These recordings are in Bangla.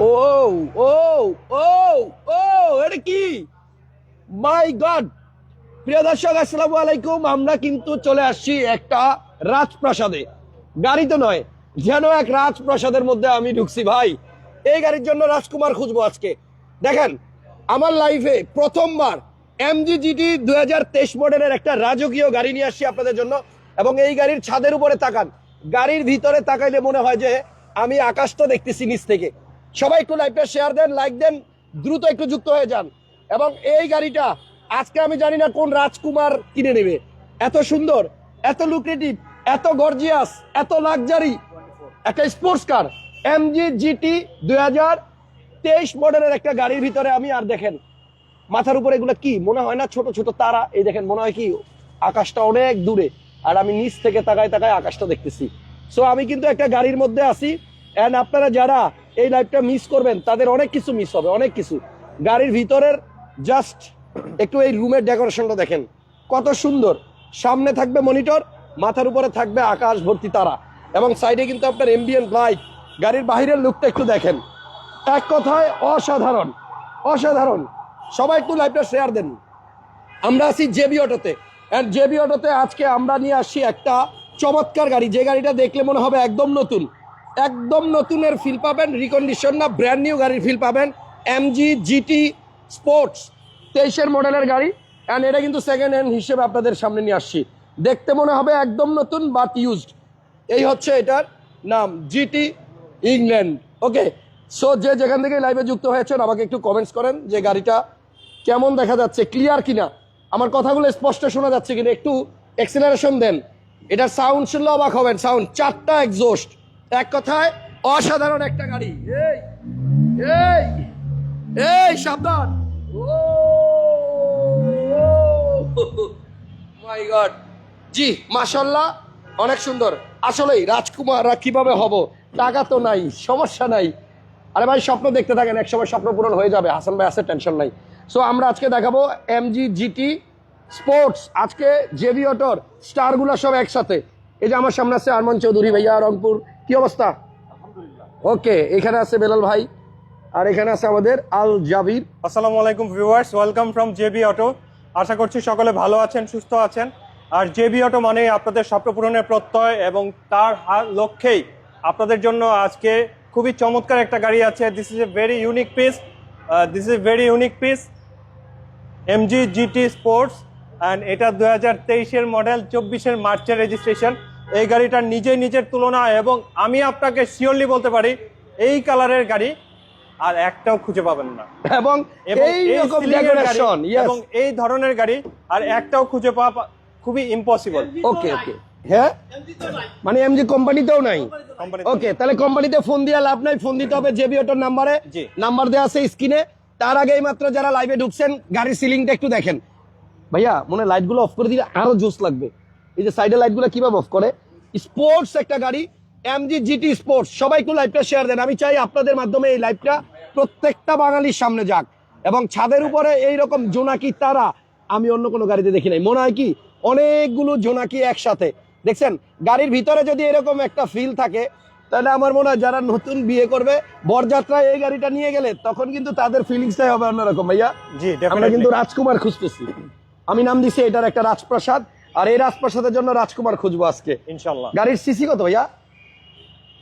ও ও ও ও, এটা কি? মাই গড প্রিয় দর্শক, আসসালামু আলাইকুম। আমরা কিন্তু চলে আসছি একটা রাজপ্রাসাদে। গাড়ি তো নয়, যেন এক রাজপ্রাসাদের মধ্যে আমি ঢুকছি ভাই। এই গাড়ির জন্য রাজকুমার খুঁজবো আজকে। দেখেন, আমার লাইফে প্রথমবার এমজি জিটি দু হাজার তেইশ মডেলের একটা রাজকীয় গাড়ি নিয়ে আসছি আপনাদের জন্য। এবং এই গাড়ির ছাদের উপরে তাকান। গাড়ির ভিতরে তাকাইলে মনে হয় যে আমি আকাশটা দেখতেছি নিচ থেকে। সবাই একটু লাইভটা শেয়ার দেন লাইক দেন, দ্রুত একটু যুক্ত হয়ে যান। এবং এই গাড়িটা আজকে আমি জানি না কোন রাজকুমার কিনে নেবে। এত সুন্দর, এত লুক্রেটিভ এত গর্জিয়াস এত লাক্সারি একটা স্পোর্টস কার এমজি জিটি দুই হাজার তেইশ মডেলের একটা গাড়ির ভিতরে আমি আর দেখেন, মাথার উপরে এগুলো কি? মনে হয় না ছোট ছোট তারা? এই দেখেন, মনে হয় কি আকাশটা অনেক দূরে, আর আমি নিচ থেকে তাকায় তাকায় আকাশটা দেখতেছি। সো আমি কিন্তু একটা গাড়ির মধ্যে আছি অ্যান্ড আপনারা যারা এই লাইফটা মিস করবেন। তাদের অনেক কিছু মিস হবে, অনেক কিছু। গাড়ির ভিতরের জাস্ট একটু এই রুমের ডেকোরেশনটা দেখেন। কত সুন্দর। সামনে থাকবে মনিটর মাথার উপরে থাকবে আকাশ ভর্তি তারা। এবং সাইডে কিন্তু আপনার এমবিএন লাইট গাড়ির বাহিরের লুকটা একটু দেখেন। এক কথায় অসাধারণ। অসাধারণ। সবাই একটু লাইভটা শেয়ার দেন। আমরা আছি জেবি অটোতে অ্যান্ড জেবি অটোতে আজকে আমরা নিয়ে আসি একটা চমৎকার গাড়ি। যে গাড়িটা দেখলে মনে হবে একদম নতুন। একদম নতুনের ফিল পাবেন রিকন্ডিশন না ব্র্যান্ড নিউ গাড়ির ফিল পাবেন এমজি জিটি স্পোর্টস তেইশের মডেলের গাড়ি। অ্যান্ড এটা কিন্তু সেকেন্ড হ্যান্ড হিসেবে আপনাদের সামনে নিয়ে আসছি। দেখতে মনে হবে একদম নতুন বাট ইউজড এই হচ্ছে এটার নাম জিটি ইংল্যান্ড ওকে সো যে যেখান থেকে লাইভে যুক্ত হয়েছেন, আমাকে একটু কমেন্টস করেন যে গাড়িটা কেমন দেখা যাচ্ছে ক্লিয়ার কিনা। আমার কথাগুলো স্পষ্ট শোনা যাচ্ছে কিনা, একটু এক্সেলারেশন দেন। এটা সাউন্ড শুনলে অবাক হবেন। সাউন্ড চারটা এক্সোস্ট এক কথায়, অসাধারণ একটা গাড়ি। এই এই এই, সাবধান। মাই গড। জি, মাশাল্লাহ, অনেক সুন্দর। আসলেই রাজকুমাররা কীভাবে হব, টাকা তো নাই, সমস্যা নাই। আরে ভাই, স্বপ্ন দেখতে থাকেন এক সময় স্বপ্ন পূরণ হয়ে যাবে। হাসান ভাই, আছে টেনশন নাই। সো আমরা আজকে দেখাবো এমজি জিটি স্পোর্টস আজকে জেবি অটোর স্টারগুলো সব একসাথে। এই যে আমার সামনে আছে আরমান চৌধুরী ভাইয়া, রংপুর। কি অবস্থা? ওকে এখানে আছে বেলাল ভাই আর এখানে আছে আমাদের আল জাবির। আসসালামু আলাইকুম viewers welcome from JB auto. আশা করছি সকলে ভালো আছেন সুস্থ আছেন। আর জেবি অটো মানে আপনাদের স্বপ্ন পূরণের প্রত্যয় এবং তার লক্ষ্যেই আপনাদের জন্য আজকে খুবই চমৎকার একটা গাড়ি আছে। This is a very unique piece this is very unique piece MG GT sports and এটা দু হাজার তেইশের মডেল চব্বিশের মার্চের রেজিস্ট্রেশন এই গাড়িটার নিজে নিজের তুলনা এবং আমি আপনাকে শিওরলি বলতে পারি এই কালারের গাড়ি আর একটাও খুঁজে পাবেন না। এবং এবং এই রকম ডেকোরেশন এবং এই ধরনের গাড়ি আর একটাও খুঁজে পাওয়া খুবই ইম্পসিবল ওকে ওকে হ্যাঁ? মানে এমজি কোম্পানিতেও নাই? ওকে তাহলে কোম্পানিতে ফোন দিয়ে লাভ নাই ফোন দিতে হবে জেবি অটোর নাম্বারে। নাম্বার দেওয়া আছে স্ক্রিনে। তার আগে মাত্র যারা লাইভে ঢুকছেন গাড়ির সিলিংটা একটু দেখেন। ভাইয়া মনে হয় লাইটগুলো অফ করে দিলে আরও জোস লাগবে। এই যে সাইডে লাইটগুলো কীভাবে অফ করে? স্পোর্টস একটা গাড়ি এমজি জিটি স্পোর্টস সবাই একটু লাইভটা শেয়ার দেন। আমি চাই আপনাদের মাধ্যমে এই লাইভটা প্রত্যেকটা বাঙালির সামনে যাক। এবং ছাদের উপরে এই রকম জোনাকি তারা আমি অন্য কোনো গাড়িতে দেখি নাই। মনে হয় কি অনেকগুলো জোনাকি একসাথে। দেখছেন? গাড়ির ভিতরে যদি এরকম একটা ফিল থাকে তাহলে আমার মনে হয় যারা নতুন বিয়ে করবে বরযাত্রায় এই গাড়িটা নিয়ে গেলে তখন কিন্তু তাদের ফিলিংসটাই হবে অন্যরকম। ভাইয়া জি আমরা কিন্তু রাজকুমার খুঁজতেছি। আমি নাম দিছি এটার একটা রাজপ্রাসাদ। আর এই রাজপ্রাসাদের জন্য রাজকুমার খুঁজবো আজকে। ইনশাআল্লাহ। গাড়ির সিসি কত ভাইয়া?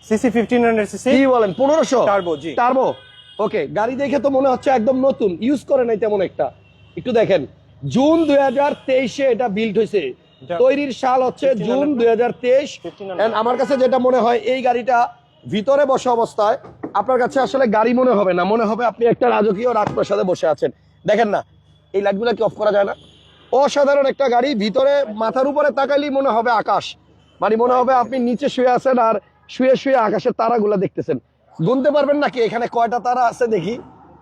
CC fifteen hundred CC. কি বলেন পনেরোশো? Turbo, জি। টার্বো? ওকে গাড়ি দেখে তো মনে হচ্ছে একদম নতুন ইউজ করে নাই তেমন একটা। একটু দেখেন জুন দুই হাজার তেইশে এটা বিল্ড হয়েছে। তৈরির সাল হচ্ছে জুন দুই হাজার তেইশ। 1500 আমার কাছে যেটা মনে হয় এই গাড়িটা ভিতরে বসা অবস্থায় আপনার কাছে আসলে গাড়ি মনে হবে না। মনে হবে আপনি একটা রাজকীয় রাজপ্রাসাদে বসে আছেন। দেখেন না এই লাইটগুলো কি অফ করা যায় না? অসাধারণ একটা গাড়ি, ভিতরে মাথার উপরে তাকাইলেই মনে হবে আকাশ। মানে মনে হবে আপনি নিচে শুয়ে আছেন আর শুয়ে শুয়ে আকাশের তারাগুলো দেখতেছেন। গুনতে পারবেন নাকি? এখানে কয়টা তারা আছে দেখি।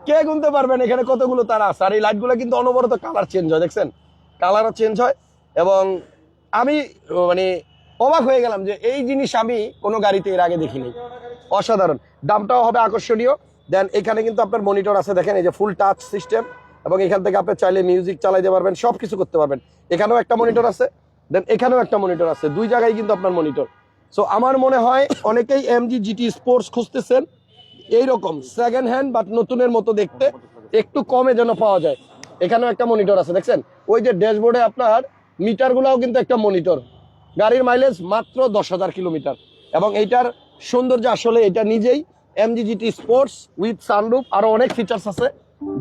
কে গুনতে পারবেন? এখানে কতগুলো তারা আছে? আর এই লাইটগুলো কিন্তু অনবরত কালার চেঞ্জ হয়, দেখছেন? কালারও চেঞ্জ হয় এবং আমি মানে অবাক হয়ে গেলাম যে এই জিনিস আমি কোনো গাড়িতে এর আগে দেখিনি। অসাধারণ। দামটাও হবে আকর্ষণীয়। দেন এখানে কিন্তু আপনার মনিটর আছে, দেখেন এই যে ফুল টাচ সিস্টেম এবং এখান থেকে আপনি চাইলে মিউজিক চালাইতে পারবেন সব কিছু করতে পারবেন। এখানেও একটা মনিটর আছে দেন এখানেও একটা মনিটর আছে। দুই জায়গায় কিন্তু আপনার মনিটর সো আমার মনে হয় অনেকেই এমজি জিটি স্পোর্টস খুঁজতেছেন, এইরকম সেকেন্ড হ্যান্ড বাট নতুনের মতো দেখতে, একটু কমে যেন পাওয়া যায়। এখানেও একটা মনিটর আছে, দেখছেন? ওই যে ড্যাশবোর্ডে আপনার মিটারগুলোও কিন্তু একটা মনিটর গাড়ির মাইলেজ মাত্র দশ হাজার কিলোমিটার। এবং এইটার সৌন্দর্য আসলে এটা নিজেই এমজিজিটি স্পোর্টস উইথ সানরুফ আরও অনেক ফিচার্স আছে।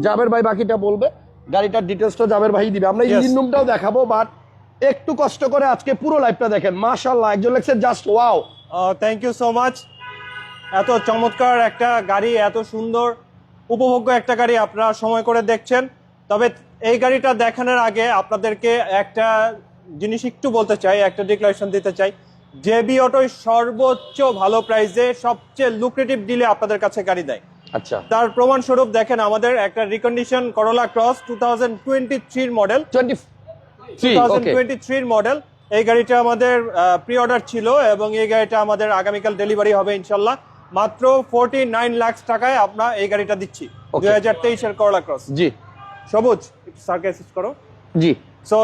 জাবের ভাই বাকিটা বলবে। গাড়িটার ডিটেলসটা জাবের ভাই দিবে। আমরা ইঞ্জিন রুমটাও দেখাবো বাট একটু কষ্ট করে আজকে পুরো লাইফটা দেখেন। মাশাল্লাহ একজন লেগছে just wow thank you so much এত চমৎকার একটা গাড়ি এত সুন্দর উপভোগ্য একটা গাড়ি আপনারা সময় করে দেখছেন। তবে এই গাড়িটা দেখানোর আগে আপনাদেরকে একটা জিনিস একটু বলতে চাই একটা ডিক্লারেশন দিতে চাই। জেবি অটোই সর্বোচ্চ ভালো প্রাইসে সবচেয়ে লুক্রেটিভ ডিলে আপনাদের কাছে গাড়ি দেয়। আচ্ছা। তার প্রমাণস্বরূপ দেখেন আমাদের একটা recondition Corolla Cross two thousand twenty থ্রির মডেল টোয়েন্টি থ্রি মডেল এই গাড়িটা আমাদের প্রি অর্ডার ছিল এবং এই গাড়িটা আমাদের আগামীকাল ডেলিভারি হবে ইনশাল্লাহ। মাত্র ফোরটি নাইন লাখ টাকায় আমরা এই গাড়িটা দিচ্ছি. দুই হাজার তেইশের করলা ক্রস জি। সবুজ করো। জি। সো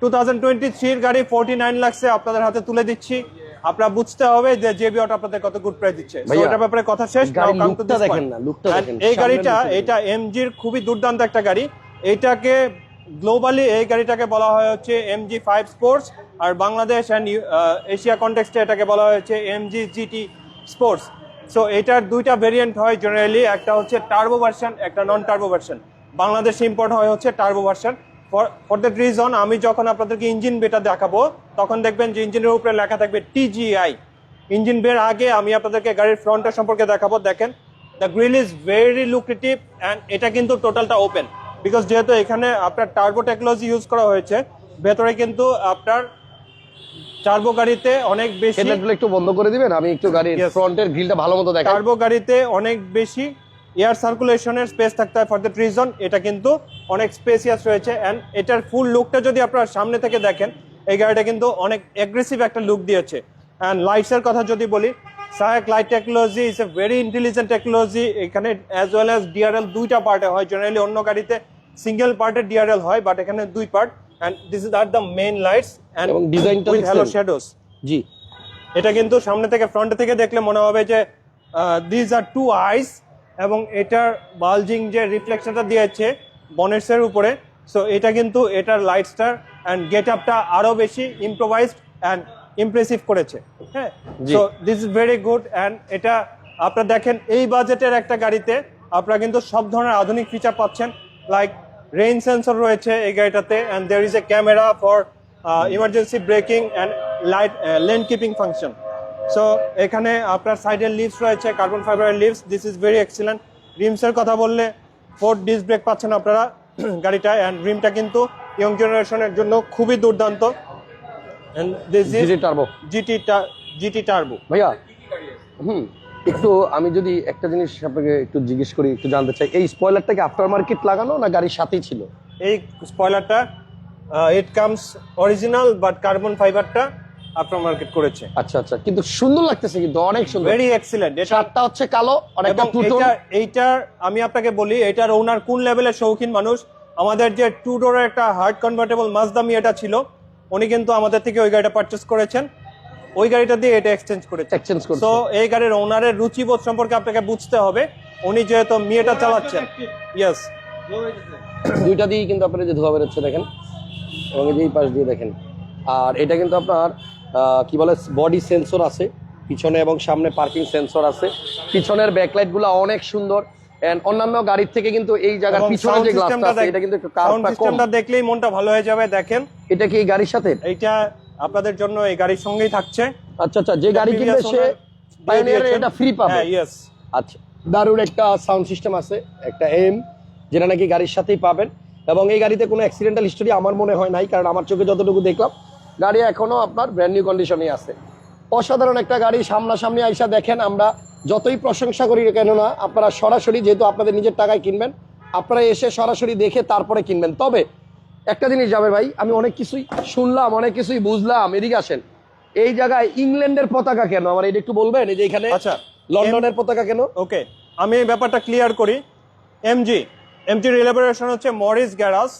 টু থাউজেন্ড টোয়েন্টি থ্রির গাড়ি ফোরটি নাইন লাখসে আপনাদের হাতে তুলে দিচ্ছি। আপনারা বুঝতে হবে যে জেবি অটো আপনাদের কত গুড প্রাইস দিচ্ছে। ভাইয়া, ব্যাপারে কথা শেষ লুকটা দেখেন না, লুকটা দেখেন, এই গাড়িটা এটা এমজির খুবই দুর্দান্ত একটা গাড়ি। এটাকে গ্লোবালি এই গাড়িটাকে বলা হয় হচ্ছে এমজি ফাইভ স্পোর্টস আর বাংলাদেশ অ্যান্ড এশিয়া কন্টেক্সটে এটাকে বলা হয়েছে এমজি জিটি স্পোর্টস সো এটার দুইটা ভেরিয়েন্ট হয় জেনারেলি একটা হচ্ছে টার্বো ভার্সন একটা নন টার্বো ভার্সন বাংলাদেশে ইম্পোর্ট হয় হচ্ছে turbo version for that reason আমি যখন আপনাদেরকে ইঞ্জিন বেটা দেখাবো তখন দেখবেন যে ইঞ্জিনের উপরে লেখা থাকবে টিজিআই ইঞ্জিন বের আগে আমি আপনাদেরকে গাড়ির ফ্রন্টের সম্পর্কে দেখাবো। দেখেন the grill is very lucrative and এটা কিন্তু টোটালটা ওপেন বিকজ যেহেতু এখানে আপনার টার্বো টেকনোলজি ইউজ করা হয়েছে ভেতরে কিন্তু আপনার টার্বো গাড়িতে অনেক বেশি একটু বন্ধ করে দিবেন আমি একটু গাড়ির Yes. ফ্রন্টের গ্রিলটা ভালো মতো দেখাই। টার্বো গাড়িতে অনেক বেশি এয়ার সার্কুলেশনের স্পেস থাকতে হয় ফর দ্যাট রিজন এটা কিন্তু অনেক স্পেসিয়াস রয়েছে অ্যান্ড এটার ফুল লুকটা যদি আপনারা সামনে থেকে দেখেন এই গাড়িটা কিন্তু অনেক অ্যাগ্রেসিভ একটা লুক দিয়েছে। অ্যান্ড লাইটসের কথা যদি বলি সায়াক light technology is a very intelligent technology এখানে অ্যাজ ওয়েল অ্যাজ ডিআরএল দুইটা পার্টে হয়। জেনারেলি অন্য গাড়িতে সিঙ্গেল পার্টের ডিআরএল হয় বাট এখানে দুই part and this is R the main lights and ডিজাইনটা হ্যালো শ্যাডোস জি। এটা কিন্তু সামনে থেকে ফ্রন্ট থেকে দেখলে মনে হবে যে দিজ আর টু আইস এবং এটার বালজিং যে রিফ্লেকশনটা দিয়েছে বনেটসের উপরে সো এটা কিন্তু এটার লাইটস্টার অ্যান্ড গেট আপটা আরও বেশি ইম্প্রোভাইজড অ্যান্ড ইমপ্রেসিভ করেছে হ্যাঁ। So this is very good and এটা আপনারা দেখেন এই বাজেটের একটা গাড়িতে আপনারা কিন্তু সব ধরনের আধুনিক ফিচার পাচ্ছেন লাইক রেইন সেন্সর রয়েছে এই গাড়িটাতে and there is a camera for emergency braking and light lane keeping function so এখানে আপনার সাইডের লিভস রয়েছে কার্বন ফাইবারের leaves this is very excellent রিমসের কথা বললে ফোর ডিস ব্রেক পাচ্ছেন আপনারা গাড়িটায় অ্যান্ড রিমটা কিন্তু ইয়ং জেনারেশনের জন্য খুবই দুর্দান্ত। And this is turbo GT GT turbo ভাইয়া হুম একটু আমি যদি একটা জিনিস আপনাকে একটু জিজ্ঞেস করি একটু জানতে চাই এই স্পয়লারটা কি আফটার মার্কেট লাগানো না গাড়ির সাথেই ছিল? এই স্পয়লারটা it comes original but carbon ফাইবারটা আফটার মার্কেট করেছে। আচ্ছা আচ্ছা। কিন্তু সুন্দর লাগতেছে কিন্তু অনেক সুন্দর। ভেরি এক্সিলেন্ট এটা শার্টটা হচ্ছে কালো অনেকটা এবং টুটো এটা এইটার আমি আপনাকে বলি এটার ওনার কোন লেভেলের শৌখিন মানুষ? আমাদের যে টু ডোরের একটা হার্ড কনভার্টেবল মাজদামি এটা ছিল উনি কিন্তু আমাদের থেকে ওই গাড়িটা পারচেস করেছেন। ওই গাড়িটা দিয়ে এটা এক্সচেঞ্জ করেছে। এক্সচেঞ্জ করছে। তো এই গাড়ির ওনারের রুচিবোধ সম্পর্কে আপনাকে বুঝতে হবে। উনি যেহেতু মিয়েটা চালাচ্ছেন। ইয়েস দুইটা দিয়েই কিন্তু আপনার যে ধোয়া বেরোচ্ছে দেখেন। এবং এই পাশ দিয়ে দেখেন। আর এটা কিন্তু আপনার কি বলে বডি সেন্সর আছে পিছনে এবং সামনে পার্কিং সেন্সর আছে। পিছনের ব্যাকলাইটগুলো অনেক সুন্দর এন্ড অন্যান্য গাড়ির থেকে কিন্তু এই জায়গার পিছনে যে গ্লাসটা আছে এটা কিন্তু সাউন্ড সিস্টেমটা দেখলেই মনটা ভালো হয়ে যাবে দেখেন। এটা কি এই গাড়ির সাথে? এইটা আপনাদের জন্য এই গাড়ির সঙ্গেই থাকছে। আচ্ছা আচ্ছা যে গাড়ি কিনবে সে এটা ফ্রি পাবে। হ্যাঁ ইয়েস আচ্ছা দারুণ একটা সাউন্ড সিস্টেম আছে একটা এম যেটা নাকি গাড়ির সাথেই পাবেন। এবং এই গাড়িতে কোনো অ্যাক্সিডেন্টাল হিস্টোরি আমার মনে হয় নাই কারণ আমার চোখে যতটুকু দেখলাম গাড়ি এখনও আপনার ব্র্যান্ড নিউ কন্ডিশনই আছে। অসাধারণ একটা গাড়ি সামনাসামনি আইসা দেখেন আমরা যতই প্রশংসা করি কেন না আপনারা সরাসরি যেহেতু আপনাদের নিজের টাকায় কিনবেন আপনারা এসে সরাসরি দেখে তারপরে কিনবেন। তবে একটা জিনিস যাবে ভাই আমি অনেক কিছুই শুনলাম অনেক কিছুই বুঝলাম এদিকে আসেন। এই জায়গায় ইংল্যান্ডের পতাকা কেন? আমার এটা একটু বলবেন? এই যে এখানে আচ্ছা লন্ডনের পতাকা কেন? ওকে আমি এই ব্যাপারটা ক্লিয়ার করি। এমজি এমজির রিলেবোরেশন হচ্ছে মরিস গ্যারাস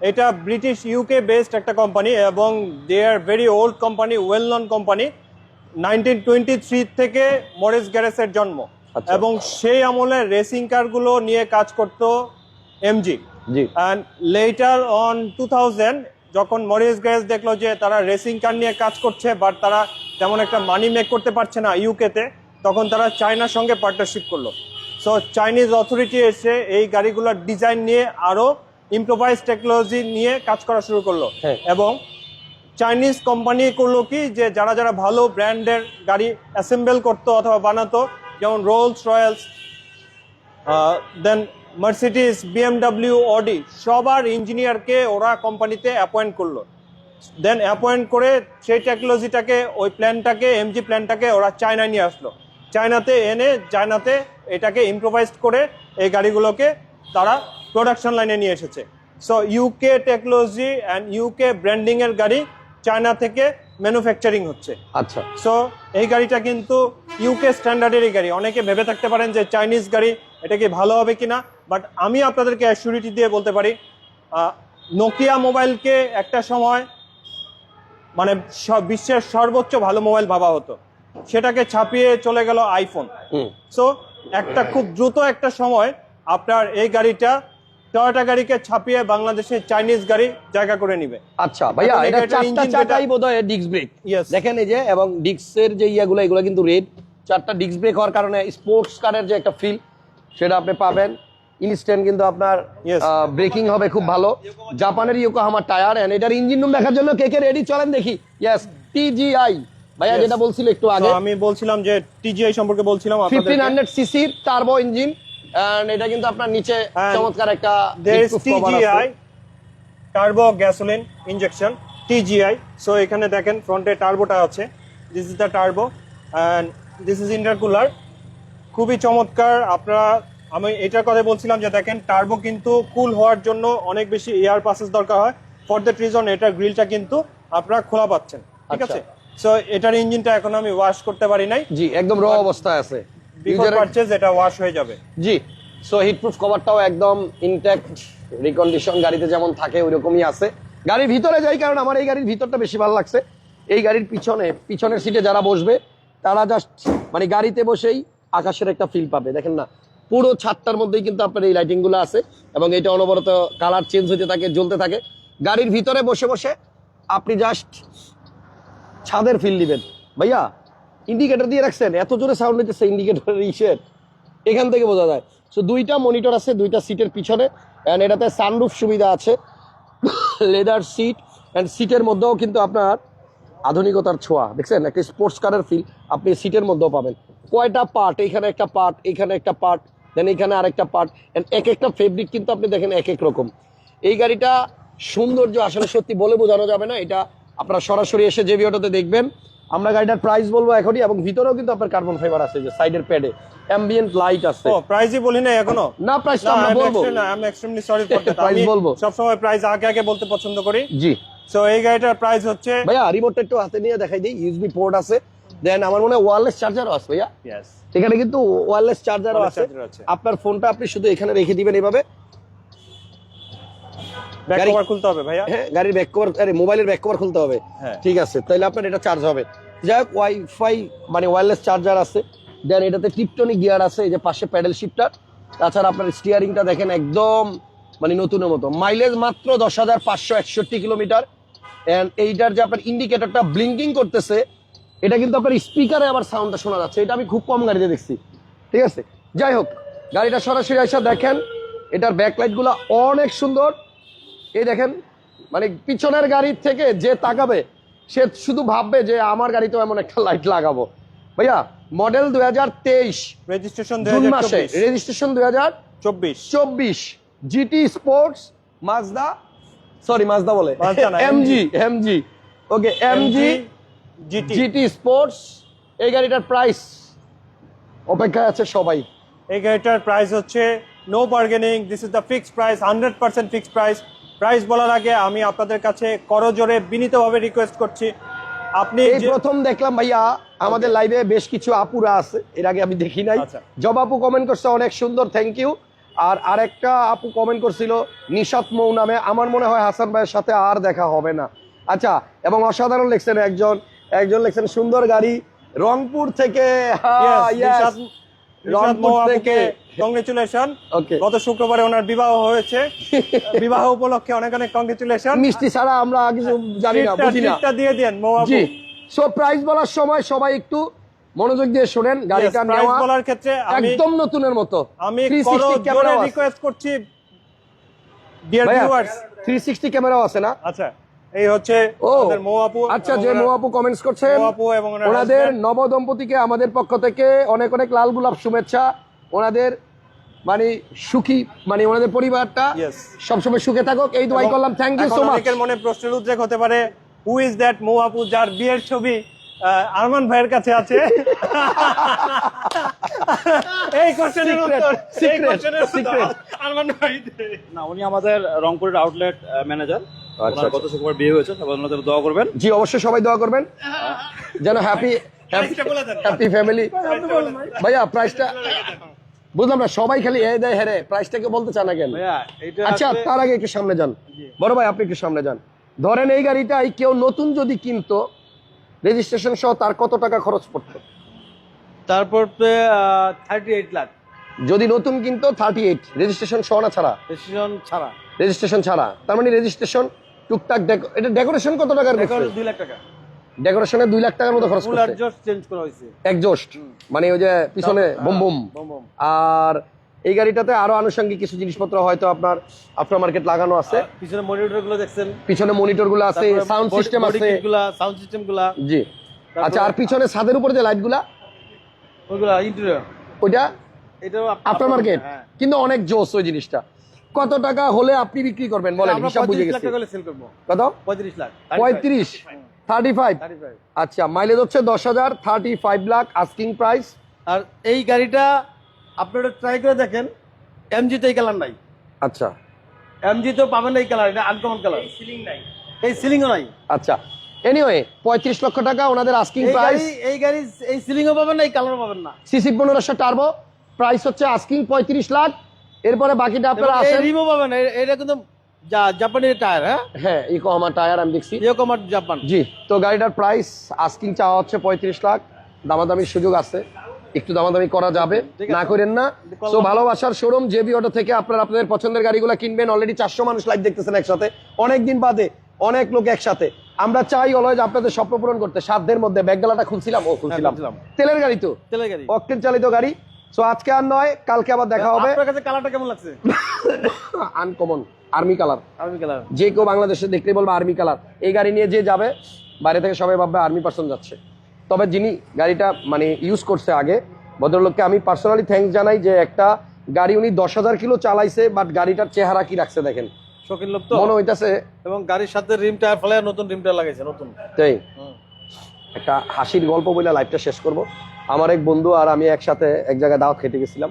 এটা ব্রিটিশ ইউকে বেসড একটা কোম্পানি এবং they are very old company well known company nineteen twenty three থেকে মরিস গ্যারেসের জন্ম। আচ্ছা। এবং সেই আমলে রেসিং কারগুলো নিয়ে কাজ করতো MG G. And later on two thousand যখন মরিস গ্রেস দেখল যে তারা রেসিং কার নিয়ে কাজ করছে বাট তারা তেমন একটা মানি মেক করতে পারছে না ইউকেতে তখন তারা চায়নার সঙ্গে পার্টনারশিপ করল। সো চাইনিজ অথরিটি এসে এই গাড়িগুলোর ডিজাইন নিয়ে আরও ইম্প্রোভাইজ টেকনোলজি নিয়ে কাজ করা শুরু করল। হ্যাঁ। এবং চাইনিজ কোম্পানি করল কি যে যারা যারা ভালো ব্র্যান্ডের গাড়ি অ্যাসেম্বল করতো অথবা বানাতো যেমন Rolls Royce then Mercedes BMW Audi সবার ইঞ্জিনিয়ারকে ওরা কোম্পানিতে অ্যাপয়েন্ট করল। দেন অ্যাপয়েন্ট করে সেই টেকনোলজিটাকে ওই প্ল্যানটাকে এমজি প্ল্যানটাকে ওরা চায়নায় নিয়ে আসলো। চায়নাতে এনে চায়নাতে এটাকে ইম্প্রোভাইজ করে এই গাড়িগুলোকে তারা প্রোডাকশন লাইনে নিয়ে এসেছে। So UK technology and UK ব্র্যান্ডিংয়ের গাড়ি চায়না থেকে ম্যানুফ্যাকচারিং হচ্ছে। আচ্ছা। সো এই গাড়িটা কিন্তু ইউকে স্ট্যান্ডার্ডেরই গাড়ি। অনেকে ভেবে থাকতে পারেন যে চাইনিজ গাড়ি এটা কি ভালো হবে কিনা? বাট আমি আপনাদেরকে অ্যাসিউরিটি দিয়ে বলতে পারি নোকিয়া মোবাইলকে একটা সময় মানে বিশ্বের সর্বোচ্চ ভালো মোবাইল ভাবা হতো। সেটাকে ছাপিয়ে চলে গেল আইফোন সো একটা খুব দ্রুত একটা সময় আপনার এই গাড়িটা টয়োটা গাড়িকে ছাপিয়ে বাংলাদেশে চাইনিজ গাড়ি জায়গা করে নিবে। আচ্ছা ভাইয়া এটা চারটা চাকাই বোধহয় ডিস্ক ব্রেক. দেখেন এই যে এবং ডিস্কের যে ইয়াগুলো এগুলো কিন্তু রেড চারটা ডিস্ক ব্রেক হওয়ার কারণে স্পোর্টস কারের যে একটা ফিল সেটা আপনি পাবেন। ইনস্ট্যান্ট কিন্তু আপনার. ব্রেকিং হবে খুব ভালো। জাপানের ইয়োকোহামা টায়ার এন্ড এটার ইঞ্জিন রুম দেখার জন্য কে কে রেডি চলেন দেখি। ইয়েস টিজিআই ভাইয়া যেটা বলছিল একটু আগে। আমি বলছিলাম যে টিজিআই সম্পর্কে বলছিলাম ফিফটিন আপনাদেরকে হান্ড্রেড সিসির টার্বো ইঞ্জিন এন্ড এটা কিন্তু আপনার নিচে চমৎকার একটা। TGI turbo gasoline injection TGI so এখানে দেখেন ফ্রন্টে টার্বোটা আছে। This is the turbo and this is intercooler খুবই চমৎকার। আপনারা আমি এটার কথা বলছিলাম যে দেখেন টার্বো কিন্তু কুল হওয়ার জন্য অনেক বেশি এয়ার পাসেস দরকার হয়। ফর দ্যাট রিজন এটার গ্রিলটা কিন্তু আপনারা খোলা পাচ্ছেন। ঠিক আচ্ছা। আছে? সো এটার ইঞ্জিনটা এখন আমি ওয়াশ করতে পারি নাই। জি একদম র অবস্থায় আছে। বিফোর পারচেজ এটা ওয়াশ হয়ে যাবে। জি সো হিটপ্রুফ কভারটাও একদম ইনট্যাক্ট রিকন্ডিশন গাড়িতে যেমন থাকে ওইরকমই আছে। গাড়ির ভিতরে যাই কারণ আমার এই গাড়ির ভিতরটা বেশি ভালো লাগছে। এই গাড়ির পিছনে পিছনের সিটে যারা বসবে তারা জাস্ট মানে গাড়িতে বসেই আকাশের একটা ফিল পাবে। দেখেন না পুরো ছাদটার মধ্যেই কিন্তু আপনার এই লাইটিংগুলো আছে এবং এটা অনবরত কালার চেঞ্জ হতে থাকে জ্বলতে থাকে। গাড়ির ভিতরে বসে বসে আপনি জাস্ট ছাদের ফিল দিবেন। ভাইয়া ইন্ডিকেটর দিয়ে রাখছেন? এত জোরে সাউন্ড হইতেছে ইন্ডিকেটরের ইসের। এখান থেকে বোঝা যায়। সো দুইটা মনিটর আছে, দুইটা সিটের পিছনে অ্যান্ড এটাতে সানরুফ সুবিধা আছে। লেদার সিট অ্যান্ড সিটের মধ্যেও কিন্তু আপনার আধুনিকতার ছোঁয়া। দেখছেন? একটা স্পোর্টস কারের ফিল আপনি সিটের মধ্যেও পাবেন। কয়টা পার্ট এখানে একটা পার্ট এখানে একটা পার্ট দেন এখানে আরেকটা পার্ট অ্যান্ড এক একটা ফেব্রিক কিন্তু আপনি দেখেন এক এক রকম। এই গাড়িটা সৌন্দর্য আসলে সত্যি বলে বোঝানো যাবে না। এটা আপনারা সরাসরি এসে জেবি অটোতে দেখবেন। আমরা গাড়িটার প্রাইস বলব এখনই এবং ভিতরেও কিন্তু আপনার কার্বন ফাইবার আছে যে সাইডের প্যাডে অ্যাম্বিয়েন্ট লাইট আছে। ও প্রাইজই বলি না এখনও? না প্রাইস আমরা বলব। না আমি এক্সট্রিমলি সরি ফর দ্যাট আমি বলব। সব সময় প্রাইস আগে আগে বলতে পছন্দ করি। জি। সো এই গাড়িটার প্রাইস হচ্ছে ভাইয়া রিমোটটা একটু হাতে নিয়ে দেখাই দিই। ইউএসবি পোর্ট আছে। দেন আমার মনে হয় ওয়্যারলেস চার্জারও আছে ভাইয়া। ইয়েস এখানে কিন্তু ওয়্যারলেস চার্জারও আছে। আপনার ফোনটা আপনি শুধু এখানে রেখে দিবেন এভাবে ব্যাক কভার খুলতে হবে ভাইয়া। হ্যাঁ গাড়ির ব্যাক কভার আরে মোবাইলের ব্যাক কভার খুলতে হবে। হ্যাঁ। ঠিক আছে তাহলে আপনার এটা চার্জ হবে। যাই হোক ওয়াইফাই মানে ওয়্যারলেস চার্জার আছে। দেন এটাতে টিপটনিক গিয়ার আছে এই যে পাশে প্যাডেল শিফটার তাছাড়া আপনার স্টিয়ারিংটা দেখেন একদম মানে নতুনের মতো। মাইলেজ মাত্র দশ হাজার পাঁচশো একষট্টি কিলোমিটার অ্যান্ড এইটার যে আপনার ইন্ডিকেটরটা ব্লিঙ্কিং করতেছে এটা কিন্তু আপনার স্পিকারে আবার সাউন্ডটা শোনা যাচ্ছে। এটা আমি খুব কম গাড়িতে দেখছি। ঠিক আছে? যাই হোক গাড়িটা সরাসরি এসে দেখেন এটার ব্যাকলাইটগুলো অনেক সুন্দর। এই দেখেন মানে পিছনের গাড়ির থেকে যে তাকাবে সে শুধু ভাববে যে আমার গাড়িতেও এমন একটা লাইট লাগাবো। ভাইয়া মডেল দুই হাজার তেইশ রেজিস্ট্রেশন জুন মাসে রেজিস্ট্রেশন দুই হাজার চব্বিশ চব্বিশ GT sports Mazda sorry Mazda বলে MG MG okay MG GT GT sports এই গাড়িটার প্রাইস অপেক্ষায় আছে সবাই। এই গাড়িটার প্রাইস হচ্ছে no bargaining this is the fixed price hundred percent fixed price price বলার আগে আমি আপনাদের কাছে করজোরে বিনীতভাবে রিকোয়েস্ট করছি। আপনি এই প্রথম দেখলাম ভাইয়া আমাদের লাইভে বেশ কিছু আপুরা আছে এর আগে আমি দেখি নাই। আচ্ছা। জব আপু কমেন্ট করছে অনেক সুন্দর থ্যাংক ইউ আর আরেকটা আপু কমেন্ট করছিল নিশাত মৌ নামে আমার মনে হয় হাসান ভাইয়ের সাথে আর দেখা হবে না। আচ্ছা এবং অসাধারণ লেখছেন একজন একজন লেখছেন সুন্দর গাড়ি রংপুর থেকে হ্যাঁ. রংপুর থেকে কংগ্রেচুলেশন গত শুক্রবারে ওনার বিবাহ হয়েছে। বিবাহ উপলক্ষে অনেক অনেক কংগ্রেচুলেশন মিষ্টি ছাড়া আমরা কিছু জানি না বুঝি না। দিয়ে দেন জি। সো প্রাইস বলার সময় সবাই একটু মনোযোগ দিয়ে শোনেন গাড়িটা নেওয়া বলার ক্ষেত্রে একদম নতুনের মতো। আমি 360 ক্যামেরা রিকোয়েস্ট করছি ডিয়ার ভিউয়ার্স 360 ক্যামেরাও আছে না? আচ্ছা এই হচ্ছে আমাদের মৌ আপু আচ্ছা যে ওনার- মৌ আপু কমেন্টস করছেন মৌ আপু এবং ওনাদের husband। নব দম্পতিকে আমাদের পক্ষ থেকে অনেক অনেক লাল গোলাপ শুভেচ্ছা। ওনাদের মানে সুখী মানে ওনাদের পরিবারটা সবসময় সুখে থাকুক। এই দোয়াই করলাম। থ্যাংক ইউ সো মাচ অনেকের মনে প্রশ্নের উদ্রেক হতে পারে হু ইজ দ্যাট মৌ আপু যার বিয়ের ছবি আরমান ভাইয়ের কাছে আছে? এই কোশ্চেনের উত্তর উত্তর secret. আরমান ভাই না উনি আমাদের রংপুরের আউটলেট ম্যানেজার আচ্ছা, গত শুক্রবার বিয়ে হয়েছে সবাই ওনাদের দোয়া করবেন। জি অবশ্যই সবাই দোয়া করবেন। যেন হ্যাপি। হ্যাপি ফ্যামিলি ভাইয়া প্রাইসটা বুঝলাম না সবাই খালি এ দেয় হেরে প্রাইসটাকে বলতে চান না কেন? আচ্ছা তার আগে একটু সামনে যান। বড় ভাই আপনি একটু সামনে যান। ধরেন এই গাড়িটাই কেউ নতুন যদি কিনতো রেজিস্ট্রেশন সহ তার কত টাকা খরচ পড়তো? তারপর থার্টি এইট লাখ যদি নতুন কিনতো থার্টি এইট রেজিস্ট্রেশন সহ না ছাড়া? রেজিস্ট্রেশন ছাড়া। রেজিস্ট্রেশন ছাড়া। তার মানে রেজিস্ট্রেশন টুকটাক এটা ডেকোরেশন কত টাকার দুই লাখ টাকা। ডেকোরেশনে দুই লাখ টাকার মতো খরচ করছে। একজোস্ট মানে ওই যে পিছনে বুম বুম। বম আর এই গাড়িটাতে আরও আনুষঙ্গিক কিছু জিনিসপত্র হয়তো আপনার আফটার মার্কেট লাগানো আছে। পিছনে মনিটরগুলো দেখছেন। পিছনে মনিটরগুলো আছে সাউন্ড সিস্টেম আছে। সাউন্ড সিস্টেমগুলা জি। আচ্ছা আর পিছনে ছাদের উপরে যে লাইটগুলা ওইগুলা ইন্টেরিয়র ওইটা? এটা আফটার মার্কেট হ্যাঁ। কিন্তু অনেক জোস ওই জিনিসটা। কত টাকা হলে আপনি বিক্রি করবেন? বলেন হিসাব বুঝে 35 গেছি। কত? 35 লাখ। পঁয়ত্রিশ? থার্টি ফাইভ আচ্ছা মাইলেজ হচ্ছে দশ হাজার thirty five lakh asking price আর এই গাড়িটা আপনারা ট্রাই করে দেখেন এমজি তে এই কালার নাই। আচ্ছা। এমজি তো পাবেন এই কালার এটা আনকমন কালার সিলিং নাই। এই সিলিংও নাই। আচ্ছা এনিওয়ে পঁয়ত্রিশ লক্ষ টাকা ওনাদের আস্কিং এই প্রাইস গাড়ি এই গাড়ি এই সিলিংও পাবেন না এই কালারও পাবেন না। সিসি পনেরোশো টার্বো প্রাইস হচ্ছে আস্কিং পঁয়ত্রিশ লাখ এরপরে বাকিটা আপনারা রিমও পাবেন এটা কিন্তু টায়ার হ্যাঁ? হ্যাঁ ইকো টায়ার আমি দেখছি। ইয়োকোমার জাপান। জি তো গাড়িটার প্রাইস আস্কিং চাওয়া হচ্ছে পঁয়ত্রিশ লাখ। দামাদামির সুযোগ আছে একটু দামাদামি করা যাবে। না করেন না। তো ভালোবাসার শোরুম জেবি অটো থেকে আপনারা আপনাদের পছন্দের গাড়িগুলো কিনবেন অলরেডি চারশো মানুষ লাইভ দেখতেছেন একসাথে। অনেক দিন বাদে অনেক লোক একসাথে। আমরা চাই অলওয়েজ আপনাদের স্বপ্ন পূরণ করতে। সাধ্যের মধ্যে ব্যাগগালাটা খুলছিলাম ও খুলছিলাম। খুলছিলাম। তেলের গাড়ি তো। তেলের গাড়ি। অকটেন চালিত গাড়ি। সো আজকে আর নয় কালকে আবার দেখা হবে। আপনার কাছে কালারটা কেমন লাগছে? Uncommon army colour army colour যে কেউ বাংলাদেশে দেখলে বলবে আর্মি কালার এই গাড়ি নিয়ে যে যাবে বাইরে থেকে সবাই ভাববে আর্মি পার্সন যাচ্ছে। তবে যিনি গাড়িটা মানে ইউজ করছে আগে ভদ্রলোককে আমি পার্সোনালি থ্যাঙ্কস জানাই যে একটা গাড়ি উনি দশ হাজার কিলো চালাইছে বাট গাড়িটার চেহারা কি রাখছে দেখেন। শৌখিন লোক তো। মনে হইতাছে এবং গাড়ির সাথে রিম টায়ার ফলে নতুন রিম টায়ার লাগাইছে নতুন। তাই। একটা হাসির গল্প বলে লাইফটা শেষ করব। আমার এক বন্ধু আর আমি একসাথে এক জায়গায় দাওয়াত খেতে গেছিলাম।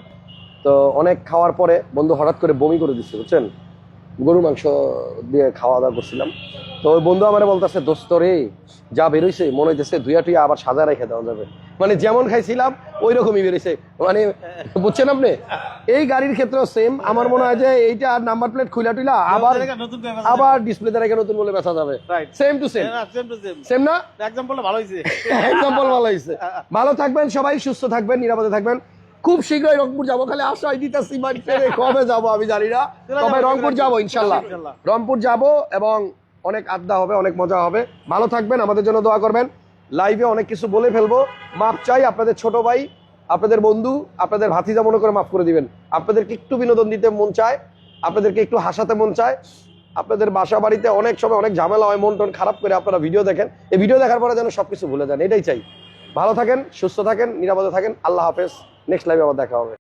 তো অনেক খাওয়ার পরে বন্ধু হঠাৎ করে বমি করে দিচ্ছে বুঝছেন? গরু মাংস দিয়ে খাওয়া দাওয়া করছিলাম। তো ওই বন্ধু আমার বলতেছে দোস্ত রে যা বেরোইছে মনে হইতেছে দুইয়া টুইয়া আবার সাজা রেখে দেওয়া যাবে। মানে যেমন খাইছিলাম ওই রকমই বেরোইছে। মানে বুঝছেন আপনি? এই গাড়ির ক্ষেত্রেও সেম আমার মনে হয় যে এইটা আর নাম্বার প্লেট খুলা টুইলা আবার আবার ডিসপ্লেতে রেখে নতুন বলে বেচা যাবে। Same to same same to same same না? এক্সাম্পলটা ভালো হয়েছে এক্সাম্পল ভালো হয়েছে ভালো থাকবেন সবাই সুস্থ থাকবেন নিরাপদে থাকবেন। খুব শীঘ্রই রংপুর যাব। খালি আশাই দিতেছি কবে যাব আমি জানি না। তবে রংপুর যাব ইনশাল্লাহ। রংপুর যাব এবং অনেক আড্ডা হবে অনেক মজা হবে। ভালো থাকবেন আমাদের জন্য দোয়া করবেন। লাইভে অনেক কিছু বলে ফেলব। মাপ চাই আপনাদের ছোট ভাই আপনাদের বন্ধু আপনাদের ভাতিজা মনে করে মাফ করে দিবেন। আপনাদেরকে একটু বিনোদন দিতে মন চায় আপনাদেরকে একটু হাসাতে মন চায়। আপনাদের বাসা বাড়িতে অনেক সময় অনেক ঝামেলা হয় মন টন খারাপ করে আপনারা ভিডিও দেখেন। এই ভিডিও দেখার পরে যেন সবকিছু ভুলে যান এটাই চাই। ভালো থাকেন সুস্থ থাকেন নিরাপদে থাকেন। আল্লাহ হাফেজ। নেক্সট লাইভে আবার দেখা হবে।